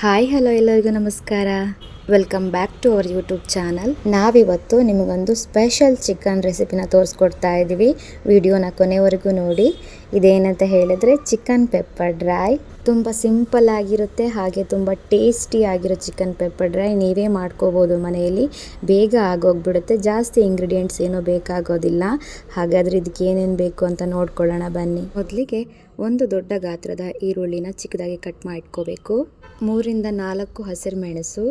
Hi hello ಎಲ್ಲರಿಗೂ ನಮಸ್ಕಾರ. Welcome back to our YouTube channel ನಾವಿವತ್ತು ನಿಮಗೊಂದು ಸ್ಪೆಷಲ್ ಚಿಕನ್ ರೆಸಿಪಿನ ತೋರಿಸ್ಕೊಡ್ತಾ ಇದ್ದೀವಿ ವಿಡಿಯೋನ ಕೊನೆವರೆಗೂ ನೋಡಿ. ಇದೇನಂತ ಹೇಳಿದ್ರೆ ಚಿಕನ್ ಪೆಪ್ಪರ್ ಡ್ರೈ ತುಂಬ ಸಿಂಪಲ್ ಆಗಿರುತ್ತೆ, ಹಾಗೆ ತುಂಬ ಟೇಸ್ಟಿ ಆಗಿರೋ ಚಿಕನ್ ಪೆಪ್ಪರ್ ಡ್ರೈ ನೀವೇ ಮಾಡ್ಕೋಬೋದು ಮನೆಯಲ್ಲಿ. ಬೇಗ ಆಗೋಗ್ಬಿಡುತ್ತೆ. ಜಾಸ್ತಿ ಇಂಗ್ರೀಡಿಯೆಂಟ್ಸ್ ಏನೂ ಬೇಕಾಗೋದಿಲ್ಲ. ಹಾಗಾದರೆ ಇದಕ್ಕೆ ಏನೇನು ಬೇಕು ಅಂತ ನೋಡ್ಕೊಳ್ಳೋಣ ಬನ್ನಿ. ಮೊದಲಿಗೆ ಒಂದು ದೊಡ್ಡ ಗಾತ್ರದ ಈರುಳ್ಳಿನ ಚಿಕ್ಕದಾಗಿ ಕಟ್ ಮಾಡ್ಕೋಬೇಕು ಮೂರಿಂದ ನಾಲ್ಕು ಹಸಿರು ಮೆಣಸು.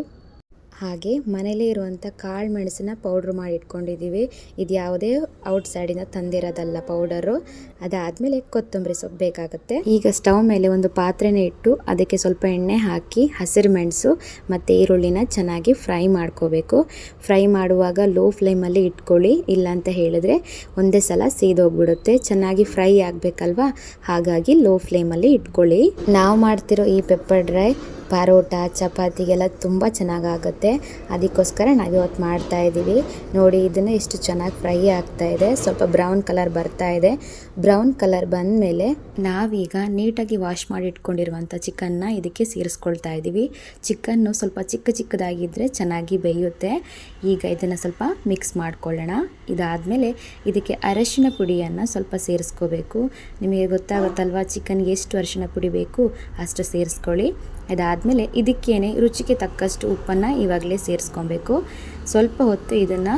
ಹಾಗೆ ಮನೆಯಲ್ಲೇ ಇರುವಂಥ ಕಾಳು ಮೆಣಸನ್ನ ಪೌಡ್ರ್ ಮಾಡಿ ಇಟ್ಕೊಂಡಿದ್ದೀವಿ. ಇದು ಯಾವುದೇ ಔಟ್ ಸೈಡಿಂದ ತಂದಿರೋದಲ್ಲ ಪೌಡರು. ಅದಾದಮೇಲೆ ಕೊತ್ತಂಬರಿ ಸೊಪ್ಪು ಬೇಕಾಗುತ್ತೆ. ಈಗ ಸ್ಟವ್ ಮೇಲೆ ಒಂದು ಪಾತ್ರೆನ ಇಟ್ಟು ಅದಕ್ಕೆ ಸ್ವಲ್ಪ ಎಣ್ಣೆ ಹಾಕಿ, ಹಸಿರು ಮೆಣಸು ಮತ್ತು ಈರುಳ್ಳಿನ ಚೆನ್ನಾಗಿ ಫ್ರೈ ಮಾಡ್ಕೋಬೇಕು. ಫ್ರೈ ಮಾಡುವಾಗ ಲೋ ಫ್ಲೇಮಲ್ಲಿ ಇಟ್ಕೊಳ್ಳಿ. ಇಲ್ಲ ಅಂತ ಹೇಳಿದ್ರೆ ಒಂದೇ ಸಲ ಸೀದೋಗ್ಬಿಡುತ್ತೆ. ಚೆನ್ನಾಗಿ ಫ್ರೈ ಆಗಬೇಕಲ್ವಾ? ಹಾಗಾಗಿ ಲೋ ಫ್ಲೇಮಲ್ಲಿ ಇಟ್ಕೊಳ್ಳಿ. ನಾವು ಮಾಡ್ತಿರೋ ಈ ಪೆಪ್ಪರ್ ಡ್ರೈ ಪರೋಟ, ಚಪಾತಿಗೆಲ್ಲ ತುಂಬ ಚೆನ್ನಾಗಾಗುತ್ತೆ. ಅದಕ್ಕೋಸ್ಕರ ನಾವು ಇವತ್ತು ಮಾಡ್ತಾ ಇದ್ದೀವಿ. ನೋಡಿ, ಇದನ್ನು ಎಷ್ಟು ಚೆನ್ನಾಗಿ ಫ್ರೈ ಆಗ್ತಾ ಇದೆ. ಸ್ವಲ್ಪ ಬ್ರೌನ್ ಕಲರ್ ಬರ್ತಾ ಇದೆ. ಬ್ರೌನ್ ಕಲರ್ ಬಂದ ಮೇಲೆ ನಾವೀಗ ನೀಟಾಗಿ ವಾಶ್ ಮಾಡಿ ಇಟ್ಕೊಂಡಿರುವಂಥ ಚಿಕನ್ನ ಇದಕ್ಕೆ ಸೇರಿಸ್ಕೊಳ್ತಾ ಇದ್ದೀವಿ. ಚಿಕನ್ನು ಸ್ವಲ್ಪ ಚಿಕ್ಕ ಚಿಕ್ಕದಾಗಿದ್ದರೆ ಚೆನ್ನಾಗಿ ಬೇಯುತ್ತೆ. ಈಗ ಇದನ್ನು ಸ್ವಲ್ಪ ಮಿಕ್ಸ್ ಮಾಡ್ಕೊಳ್ಳೋಣ. ಇದಾದಮೇಲೆ ಇದಕ್ಕೆ ಅರಶಿನ ಪುಡಿಯನ್ನು ಸ್ವಲ್ಪ ಸೇರಿಸ್ಕೋಬೇಕು. ನಿಮಗೆ ಗೊತ್ತಾಗುತ್ತಲ್ವಾ ಚಿಕನ್ಗೆ ಎಷ್ಟು ಅರಶಿನ ಪುಡಿ ಬೇಕು? ಅಷ್ಟು ಸೇರಿಸ್ಕೊಳ್ಳಿ. ಅದಾದಮೇಲೆ ಇದಕ್ಕೇನೆ ರುಚಿಗೆ ತಕ್ಕಷ್ಟು ಉಪ್ಪನ್ನು ಇವಾಗಲೇ ಸೇರಿಸ್ಕೊಬೇಕು. ಸ್ವಲ್ಪ ಹೊತ್ತು ಇದನ್ನು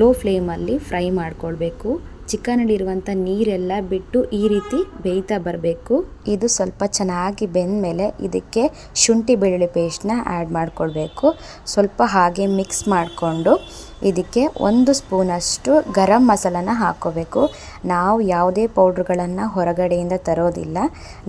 ಲೋ ಫ್ಲೇಮಲ್ಲಿ ಫ್ರೈ ಮಾಡಿಕೊಳ್ಬೇಕು. ಚಿಕನಲ್ಲಿರುವಂಥ ನೀರೆಲ್ಲ ಬಿಟ್ಟು ಈ ರೀತಿ ಬೇಯ್ತಾ ಬರಬೇಕು. ಇದು ಸ್ವಲ್ಪ ಚೆನ್ನಾಗಿ ಬೆಂದಮೇಲೆ ಇದಕ್ಕೆ ಶುಂಠಿ ಬೆಳ್ಳುಳ್ಳಿ ಪೇಸ್ಟ್ನ ಆ್ಯಡ್ ಮಾಡ್ಕೊಳ್ಬೇಕು. ಸ್ವಲ್ಪ ಹಾಗೆ ಮಿಕ್ಸ್ ಮಾಡಿಕೊಂಡು ಇದಕ್ಕೆ ಒಂದು ಸ್ಪೂನಷ್ಟು ಗರಂ ಮಸಾಲನ ಹಾಕ್ಕೋಬೇಕು. ನಾವು ಯಾವುದೇ ಪೌಡ್ರುಗಳನ್ನು ಹೊರಗಡೆಯಿಂದ ತರೋದಿಲ್ಲ.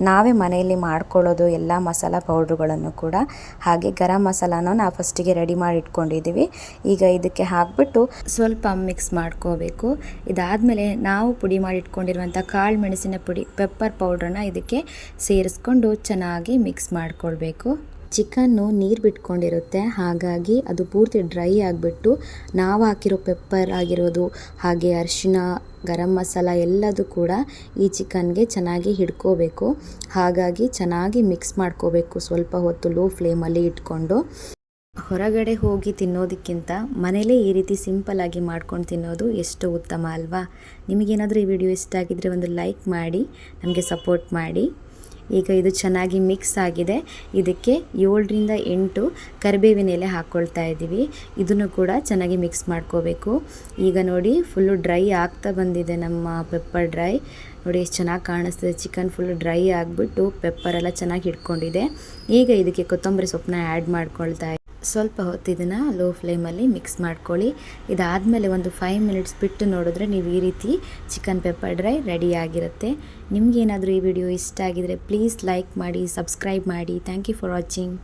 ನಾವೇ ಮನೆಯಲ್ಲಿ ಮಾಡ್ಕೊಳ್ಳೋದು ಎಲ್ಲ ಮಸಾಲ ಪೌಡ್ರುಗಳನ್ನು ಕೂಡ. ಹಾಗೆ ಗರಂ ಮಸಾಲಾನ ನಾವು ಫಸ್ಟಿಗೆ ರೆಡಿ ಮಾಡಿ ಇಟ್ಕೊಂಡಿದ್ದೀವಿ ಈಗ ಇದಕ್ಕೆ ಹಾಕ್ಬಿಟ್ಟು ಸ್ವಲ್ಪ ಮಿಕ್ಸ್ ಮಾಡ್ಕೋಬೇಕು. ಇದಾದಮೇಲೆ ನಾವು ಪುಡಿ ಮಾಡಿ ಇಟ್ಕೊಂಡಿರುವಂಥ ಕಾಳು ಮೆಣಸಿನ ಪುಡಿ, ಪೆಪ್ಪರ್ ಪೌಡ್ರನ್ನ ಇದಕ್ಕೆ ಸೇರಿಸ್ಕೊಂಡು ಚೆನ್ನಾಗಿ ಮಿಕ್ಸ್ ಮಾಡಿಕೊಳ್ಬೇಕು. ಚಿಕನ್ನು ನೀರು ಬಿಟ್ಕೊಂಡಿರುತ್ತೆ. ಹಾಗಾಗಿ ಅದು ಪೂರ್ತಿ ಡ್ರೈ ಆಗಿಬಿಟ್ಟು ನಾವು ಹಾಕಿರೋ ಪೆಪ್ಪರ್ ಆಗಿರೋದು, ಹಾಗೆ ಅರಿಶಿನ ಗರಂ ಮಸಾಲ ಎಲ್ಲದೂ ಕೂಡ ಈ ಚಿಕನ್ಗೆ ಚೆನ್ನಾಗಿ ಹಿಡ್ಕೋಬೇಕು. ಹಾಗಾಗಿ ಚೆನ್ನಾಗಿ ಮಿಕ್ಸ್ ಮಾಡ್ಕೋಬೇಕು. ಸ್ವಲ್ಪ ಹೊತ್ತು ಲೋ ಫ್ಲೇಮಲ್ಲಿ ಇಟ್ಕೊಂಡು. ಹೊರಗಡೆ ಹೋಗಿ ತಿನ್ನೋದಕ್ಕಿಂತ ಮನೇಲೇ ಈ ರೀತಿ ಸಿಂಪಲ್ಲಾಗಿ ಮಾಡ್ಕೊಂಡು ತಿನ್ನೋದು ಎಷ್ಟು ಉತ್ತಮ ಅಲ್ವಾ? ನಿಮಗೇನಾದರೂ ಈ ವಿಡಿಯೋ ಇಷ್ಟ ಆಗಿದ್ದರೆ ಒಂದು ಲೈಕ್ ಮಾಡಿ, ನಮಗೆ ಸಪೋರ್ಟ್ ಮಾಡಿ. ಈಗ ಇದು ಚೆನ್ನಾಗಿ ಮಿಕ್ಸ್ ಆಗಿದೆ. ಇದಕ್ಕೆ ಏಳರಿಂದ ಎಂಟು ಕರಿಬೇವಿನ ಎಲೆ ಹಾಕ್ಕೊಳ್ತಾ ಇದ್ದೀವಿ. ಇದನ್ನು ಕೂಡ ಚೆನ್ನಾಗಿ ಮಿಕ್ಸ್ ಮಾಡ್ಕೋಬೇಕು. ಈಗ ನೋಡಿ ಫುಲ್ಲು ಡ್ರೈ ಆಗ್ತಾ ಬಂದಿದೆ ನಮ್ಮ ಪೆಪ್ಪರ್ ಡ್ರೈ ನೋಡಿ, ಎಷ್ಟು ಚೆನ್ನಾಗಿ ಕಾಣಿಸ್ತಿದೆ. ಚಿಕನ್ ಫುಲ್ ಡ್ರೈ ಆಗಿಬಿಟ್ಟು ಪೆಪ್ಪರ್ ಎಲ್ಲ ಚೆನ್ನಾಗಿ ಹಿಡ್ಕೊಂಡಿದೆ. ಈಗ ಇದಕ್ಕೆ ಕೊತ್ತಂಬರಿ ಸೊಪ್ಪನ್ನ ಆ್ಯಡ್ ಮಾಡ್ಕೊಳ್ತಾ ಸ್ವಲ್ಪ ಹೊತ್ತು ಇದನ್ನು ಲೋ ಫ್ಲೇಮಲ್ಲಿ ಮಿಕ್ಸ್ ಮಾಡ್ಕೊಳ್ಳಿ. ಇದಾದಮೇಲೆ ಒಂದು ಫೈವ್ ಮಿನಿಟ್ಸ್ ಬಿಟ್ಟು ನೋಡಿದ್ರೆ ನೀವು ಈ ರೀತಿ ಚಿಕನ್ ಪೆಪ್ಪರ್ ಡ್ರೈ ರೆಡಿ ಆಗಿರುತ್ತೆ. ನಿಮಗೇನಾದರೂ ಈ ವಿಡಿಯೋ ಇಷ್ಟ ಆಗಿದರೆ ಪ್ಲೀಸ್ ಲೈಕ್ ಮಾಡಿ ಸಬ್ಸ್ಕ್ರೈಬ್ ಮಾಡಿ. Thank you for watching